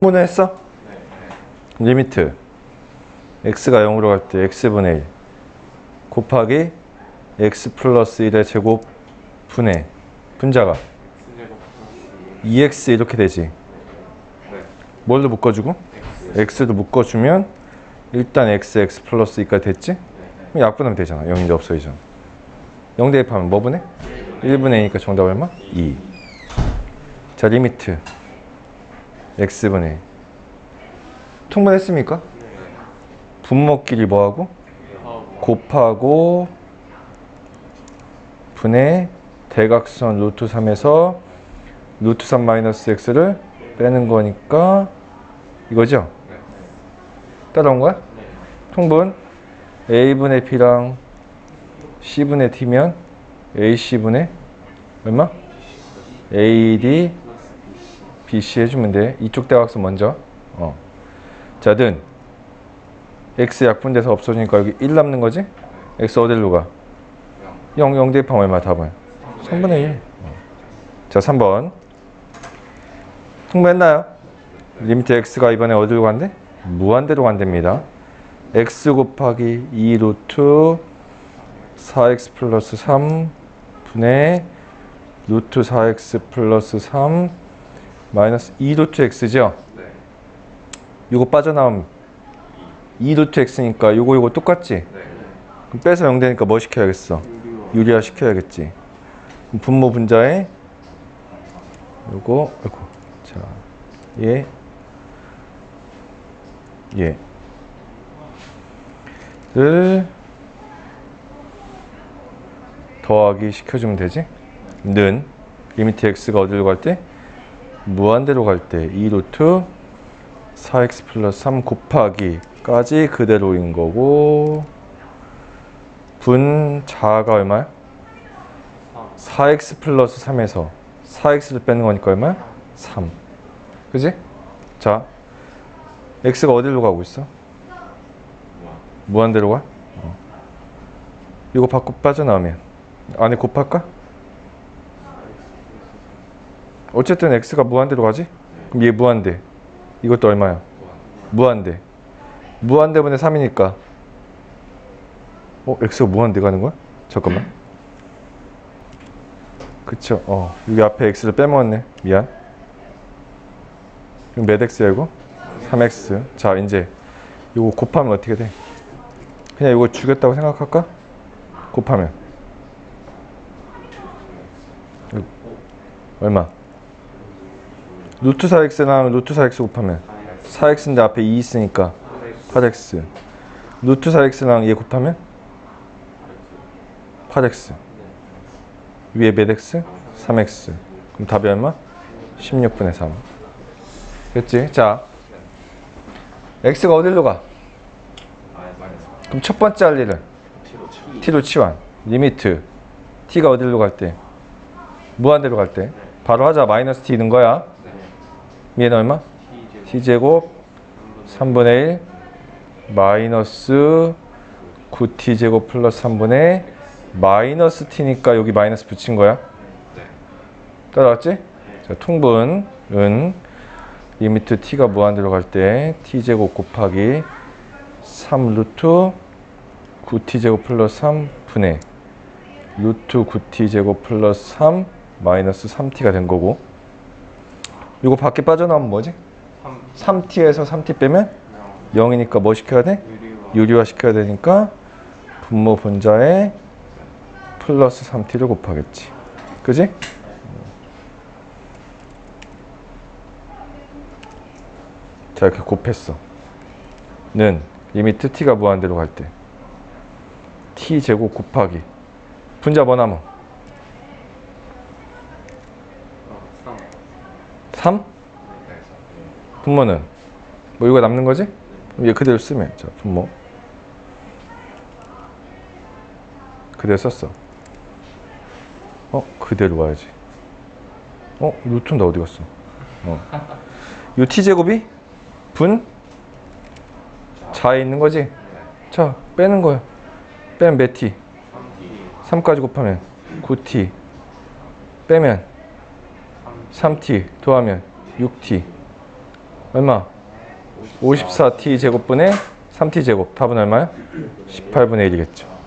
문을 했어? 리미트 x가 0으로 갈 때 x분의 1 곱하기 x 플러스 1의 제곱 분의 분자가 2x 이렇게 되지 뭘로 묶어주고? x도 묶어주면 일단 x, x 플러스 2까지 됐지? 그럼 약분하면 되잖아 0인데 없어지잖아 0 대입하면 뭐 분해? 1분의 2니까 정답 얼마? 2 자, 리미트 x분의 1 통분했습니까? 분모끼리 뭐하고? 곱하고 분의 대각선 루트 3에서 루트 3 마이너스 x를 빼는 거니까 이거죠? 따라온 거야? 통분 a분의 b랑 c분의 d면 ac분의 얼마? ad bc 해주면 돼 이쪽 대각선 먼저 어. 자, 는 x 약분돼서 없어지니까 여기 1 남는 거지? x 어디로 가? 0, 0 대입하면 얼마 답은? 3분의 1. 어. 자, 3번. 통보했나요? 리미트 x가 이번에 어디로 간대? 무한대로 간답니다. x 곱하기 2 루트 4x 플러스 3 분의 루트 4x 플러스 3 마이너스 2 루트 x죠? 요거 빠져나오면 2 루트 x니까 요거 요거 똑같지? 그럼 빼서 0 되니까 뭐 시켜야겠어? 유리화 시켜야겠지. 분모 분자에 요거 아이고 자, 얘 얘. 를 더하기 시켜주면 되지? 는 리미트 x가 어디로 갈 때? 무한대로 갈 때 2 루트 4x 플러스 3 곱하기까지 그대로인 거고 분 자가 얼마야? 4x 플러스 3에서 4x를 빼는 거니까 얼마야? 3 그지? 자 x가 어디로 가고 있어? 무한대로 가? 어. 이거 밖으로 빠져나오면 안에 곱할까? 어쨌든 x가 무한대로 가지? 그럼 얘 무한대 이것도 얼마야? 무한대. 무한대분의 3이니까. 어, x가 무한대 가는 거야? 잠깐만. 그쵸. 어, 여기 앞에 x를 빼먹었네. 미안. 그럼 몇 x야, 이거? 3x. 자, 이제 이거 곱하면 어떻게 돼? 그냥 이거 주겠다고 생각할까? 곱하면. 얼마? 루트 4x랑 루트 4x 곱하면 4x인데 앞에 2 있으니까 8x 루트 4x랑 얘 곱하면 8x 위에 몇 x? 3x 그럼 답이 얼마? 16분의 3 됐지? 자 x가 어디로 가? 그럼 첫 번째 할 일은 t로 치환 리미트 t가 어디로 갈 때? 무한대로 갈 때 바로 하자 마이너스 t 는 거야 얘는 얼마? t제곱 3분의 1 마이너스 9t제곱 플러스 3분의 마이너스 t니까 여기 마이너스 붙인 거야 따라왔지? 자, 통분은 리미트 t가 무한대로 갈 때 t제곱 곱하기 3 루트 9t제곱 플러스 3분의 루트 9t제곱 플러스 3 마이너스 3t가 된 거고 이거 밖에 빠져나오면 뭐지? 3t에서 3t 빼면 0 이니까 뭐 시켜야 돼? 유리화 시켜야 되니까 분모 분자에 플러스 3t를 곱하겠지. 그지? 자 이렇게 곱했어. 는 리미트 t가 무한대로 갈 때 t 제곱 곱하기 분자 뭐 남아? 3? 분모는 뭐 이거 남는 거지? 얘 그대로 쓰면 자 분모. 그대로 썼어. 어 그대로 와야지. 어 루트는 다 어디 갔어? 어. 요 t제곱이 분? 자에 있는 거지? 자 빼는 거야. 빼면 몇 t? 3까지 곱하면 9t 빼면 3t 더하면 6t 얼마? 54t 제곱분의 3t 제곱. 답은 얼마야? 18분의 1이겠죠.